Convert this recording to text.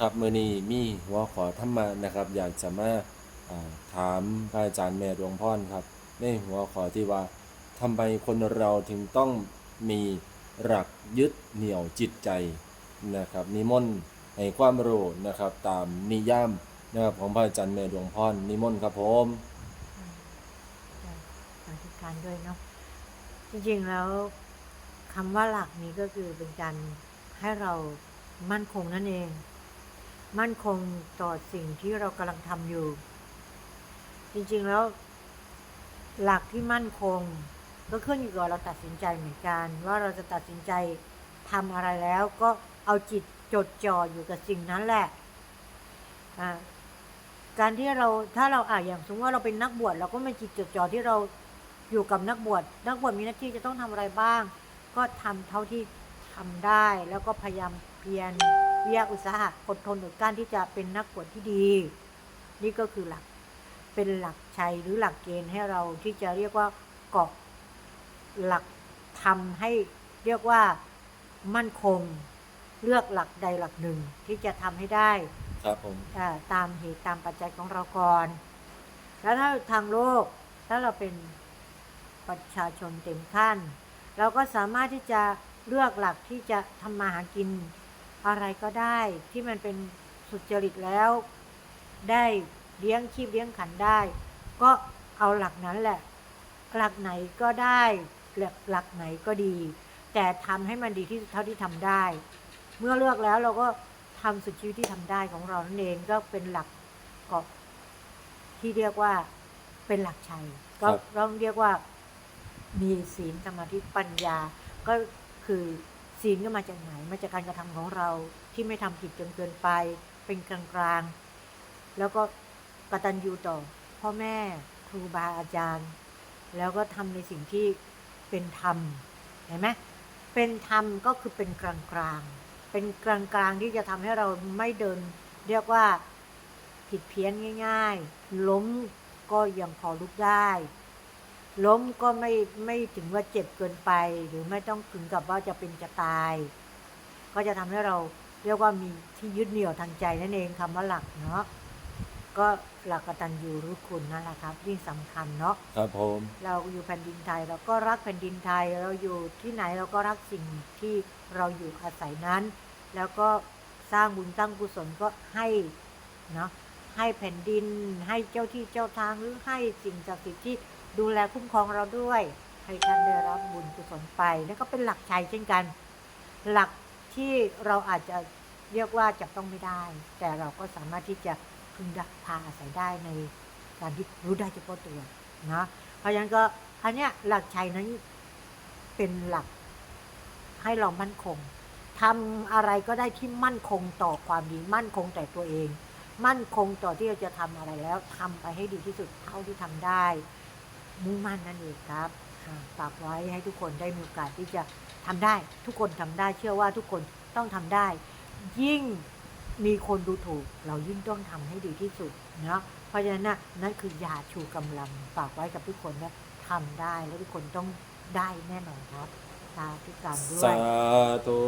ครับมือนี้มีหัวขอธรรมะนะครับ อยากจะมาถามพระอาจารย์แม่ดวงพรครับ ในหัวขอที่ว่าทำไมคนเราถึงต้องมีหลักยึดเหนี่ยวจิตใจนะครับนิมนต์ให้ความรู้นะครับ ตามนิยามนะครับของพระอาจารย์แม่ดวงพรนิมนต์ครับผมอธิการด้วยเนาะจริงๆแล้วคำว่าหลักนี้ก็คือเป็นการให้เรามั่นคงนั่นเอง มั่นคงต่อสิ่งที่เรากำลังทำอยู่ จริงๆแล้ว หลักที่มั่นคง ก็ขึ้นอยู่กับเราตัดสินใจเหมือนกัน ว่าเราจะตัดสินใจทำอะไรแล้วก็เอาจิตจดจ่ออยู่กับสิ่งนั้นแหละการที่เราถ้าเราอ่าอย่างสมมติว่าเราเป็นนักบวชเราก็ไม่จิตจดจ่อที่เราอยู่กับนักบวชนักบวชมีหน้าที่จะต้องทำอะไรบ้าง ก็ทำเท่าที่ทำได้แล้วก็พยายามเพียร วิริยะอุตสาหะอดทนอดกลั้นที่จะเป็นนักบวชที่ดี นี่ก็คือหลักเป็นหลักชัยหรือหลักเกณฑ์ให้เราที่จะเรียกว่าเกาะหลักทำให้เรียกว่ามั่นคงเลือกหลักใดหลักหนึ่งที่จะทำให้ได้ครับผมอ่าตามเหตุตามปัจจัยของเราก่อน แล้วถ้าทางโลกถ้าเราเป็นประชาชนเต็มขั้น เราก็สามารถที่จะเลือกหลักที่จะทำมาหากิน อะไรก็ได้ที่มันเป็นสุจริตแล้ว ได้เลี้ยงชีพเลี้ยงขันได้ ก็เอาหลักนั้นแหละ หลักไหนก็ได้หลักหลักไหนก็ดี แต่ทำให้มันดีที่สุดเท่าที่ทำได้ เมื่อเลือกแล้วเราก็ทำสุดชีวิตที่ทำได้ของเรานั่นเองก็เป็นหลักเกาะที่เรียกว่าเป็นหลักชัยก็ต้องเรียกว่ามีศีลสมาธิปัญญาก็คือ ศีลก็มาจากไหน มาจากการกระทำของเราที่ไม่ทำผิดจนเกินไป เป็นกลางๆ แล้วก็กตัญญูต่อ พ่อแม่ครูบาอาจารย์ แล้วก็ทำในสิ่งที่เป็นธรรมเห็นไหมเป็นธรรมก็คือเป็นกลางๆ เป็นกลางกลางๆที่จะทำให้เราไม่เดิน เรียกว่าผิดเพี้ยนง่าย ๆ ล้มก็ยังพอลุกได้ ล้มก็ไม่ไม่ถึงว่าเจ็บเกินไป หรือไม่ต้องถึงกับว่าจะเป็นจะตาย ก็จะทำให้เราเรียกว่ามีที่ยึดเหนี่ยวทางใจนั่นเองคำว่าหลักเนาะก็หลักกตัญญูรู้คุณนั่นแหละครับยิ่งสำคัญเนาะครับผมเราอยู่แผ่นดินไทยเราก็รักแผ่นดินไทยเราอยู่ที่ไหนเราก็รักสิ่งที่เราอยู่อาศัยนั้น แล้วก็สร้างบุญสร้างกุศลก็ให้เนาะให้แผ่นดินให้เจ้าที่เจ้าทางหรือให้สิ่งศักดิ์สิทธิ์ที่ ดูแลคุ้มครองเราด้วย ให้ท่านได้รับบุญกุศลไปแล้วก็เป็นหลักชัยเช่นกัน หลักที่เราอาจจะเรียกว่าจับต้องไม่ได้ แต่เราก็สามารถที่จะพึงพาอาศัยได้ในการที่รู้ได้เฉพาะตัวนะเพราะฉะนั้นก็อันเนี้ยหลักชัยนั้นเป็นหลักให้เรามั่นคงทำอะไรก็ได้ที่มั่นคงต่อความดี มั่นคงแต่ตัวเอง มั่นคงต่อที่เราจะทำอะไรแล้วทำไปให้ดีที่สุดเท่าที่ทำได้ มุ่งมั่นนั่นเองครับอ่าฝากไว้ให้ทุกคนได้มีโอกาสที่จะทำได้ ทุกคนทำได้เชื่อว่าทุกคนต้องทำได้ ยิ่งมีคนดูถูก เรายิ่งต้องทำให้ดีที่สุดเนาะเพราะฉะนั้นนะนั่นคือยาชูกำลังฝากไว้กับทุกคนนะทำได้แล้วทุกคนต้องได้แน่นอนครับ สาธุการด้วสายธุ